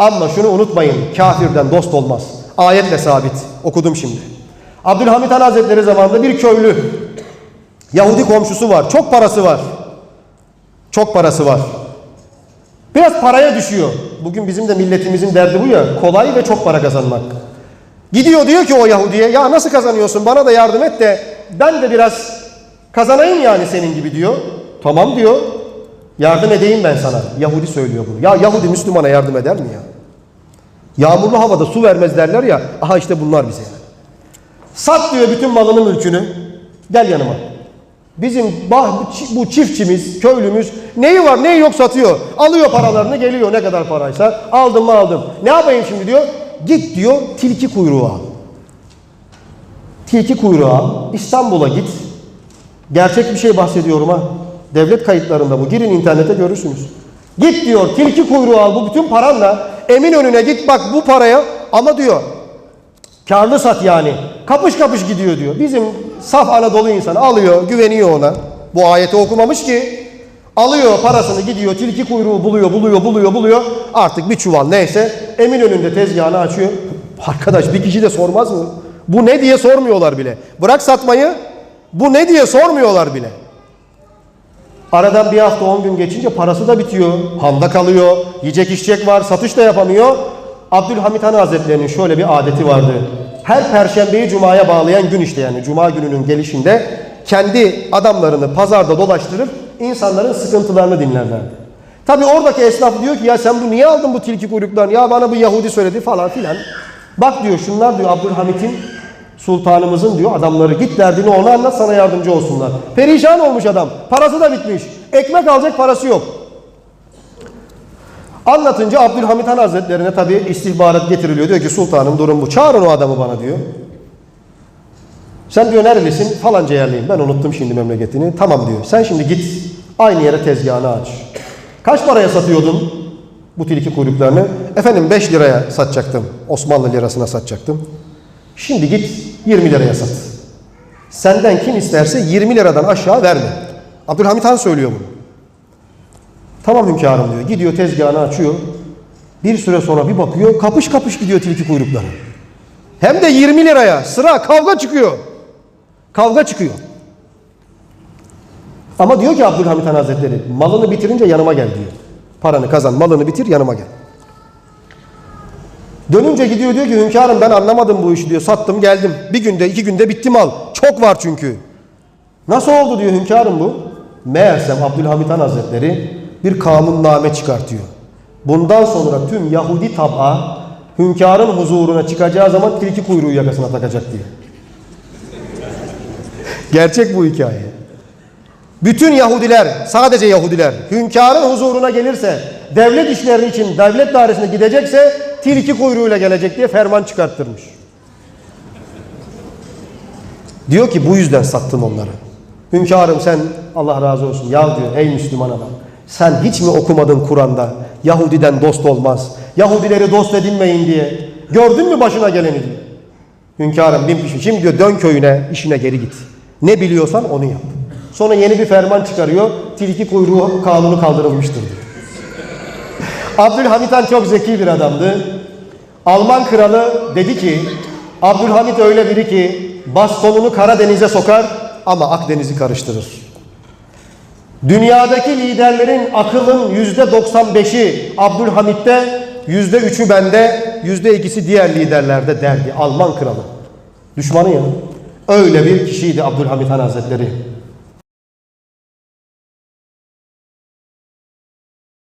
Ama şunu unutmayın, kafirden dost olmaz. Ayetle sabit. Okudum şimdi. Abdülhamit Han Hazretleri zamanında bir köylü, Yahudi komşusu var. Çok parası var. Çok parası var. Biraz paraya düşüyor. Bugün bizim de milletimizin derdi bu ya. Kolay ve çok para kazanmak. Gidiyor diyor ki o Yahudi'ye ya nasıl kazanıyorsun bana da yardım et de ben de biraz kazanayım yani senin gibi diyor. Tamam diyor. Yardım edeyim ben sana. Yahudi söylüyor bunu. Ya Yahudi Müslümana yardım eder mi ya? Yağmurlu havada su vermez derler ya. Aha işte bunlar bize. Sat diyor bütün malını mülkünü. Gel yanıma. Bizim bah, bu çi- bu çiftçimiz, köylümüz neyi var neyi yok satıyor. Alıyor paralarını geliyor ne kadar paraysa. Aldım mı aldım. Ne yapayım şimdi diyor. Git diyor tilki kuyruğu al. Tilki kuyruğu al. İstanbul'a git. Gerçek bir şey bahsediyorum ha. Devlet kayıtlarında bu. Girin internete görürsünüz. Git diyor tilki kuyruğu al bu bütün paranla emin önüne git bak bu paraya ama diyor Karlı sat yani. Kapış kapış gidiyor diyor. Bizim saf Anadolu insanı alıyor, güveniyor ona. Bu ayeti okumamış ki. Alıyor parasını gidiyor, tilki kuyruğu buluyor, buluyor, buluyor, buluyor. Artık bir çuval neyse emin önünde tezgahını açıyor. Arkadaş bir kişi de sormaz mı? Bu ne diye sormuyorlar bile. Bırak satmayı, bu ne diye sormuyorlar bile. Aradan bir hafta on gün geçince parası da bitiyor. Handa kalıyor. Yiyecek içecek var. Satış da yapamıyor. Abdülhamit Han Hazretleri'nin şöyle bir adeti vardı. Her perşembeyi cumaya bağlayan gün işte yani cuma gününün gelişinde kendi adamlarını pazarda dolaştırıp insanların sıkıntılarını dinlerlerdi. Tabi oradaki esnaf diyor ki ya sen bu niye aldın bu tilki kuyruklarını? Ya bana bu Yahudi söyledi falan filan. Bak diyor şunlar diyor Abdülhamit'in sultanımızın diyor adamları git derdini ona anlat sana yardımcı olsunlar. Perişan olmuş adam. Parası da bitmiş. Ekmek alacak parası yok. Anlatınca Abdülhamit Han Hazretlerine tabi istihbarat getiriliyor. Diyor ki sultanım durum bu. Çağırın o adamı bana diyor. Sen diyor nerelisin? Falanca yerliyim. Ben unuttum şimdi memleketini. Tamam diyor. Sen şimdi git aynı yere tezgahını aç. Kaç paraya satıyordun bu tilki kuyruklarını? Efendim 5 liraya satacaktım. Osmanlı lirasına satacaktım. Şimdi git 20 liraya sat. Senden kim isterse 20 liradan aşağı verme. Abdülhamit Han söylüyor bunu. Tamam hünkârım diyor. Gidiyor tezgahını açıyor. Bir süre sonra bir bakıyor kapış kapış gidiyor tilki kuyrukları. Hem de 20 liraya sıra kavga çıkıyor. Kavga çıkıyor. Ama diyor ki Abdülhamit Han Hazretleri malını bitirince yanıma gel diyor. Paranı kazan malını bitir yanıma gel. Dönünce gidiyor diyor ki hünkârım ben anlamadım bu işi diyor. Sattım geldim. Bir günde iki günde bitti mal. Çok var çünkü. Nasıl oldu diyor hünkârım bu. Meğersem Abdülhamit Han Hazretleri bir kanunname çıkartıyor. Bundan sonra tüm Yahudi tab'a hünkârın huzuruna çıkacağı zaman tilki kuyruğu yakasına takacak diye. Gerçek bu hikaye. Bütün Yahudiler, sadece Yahudiler, hünkârın huzuruna gelirse, devlet işleri için devlet dairesine gidecekse tilki kuyruğuyla gelecek diye ferman çıkarttırmış. Diyor ki bu yüzden sattın onları. Hünkârım sen Allah razı olsun ya diyor ey Müslüman adam. Sen hiç mi okumadın Kur'an'da Yahudiden dost olmaz. Yahudileri dost edinmeyin diye. Gördün mü başına geleni diyor. Hünkârım bin pişmiş. Şimdi diyor dön köyüne işine geri git. Ne biliyorsan onu yap. Sonra yeni bir ferman çıkarıyor. Tilki kuyruğu kanunu kaldırılmıştır diyor. Abdülhamit Han çok zeki bir adamdı. Alman kralı dedi ki Abdülhamit öyle biri ki bastonunu Karadeniz'e sokar ama Akdeniz'i karıştırır. Dünyadaki liderlerin akılın yüzde 95'i Abdülhamit'te, yüzde üçü bende, yüzde ikisi diğer liderlerde derdi. Alman kralı. Düşmanı ya. Öyle bir kişiydi Abdülhamit Han Hazretleri.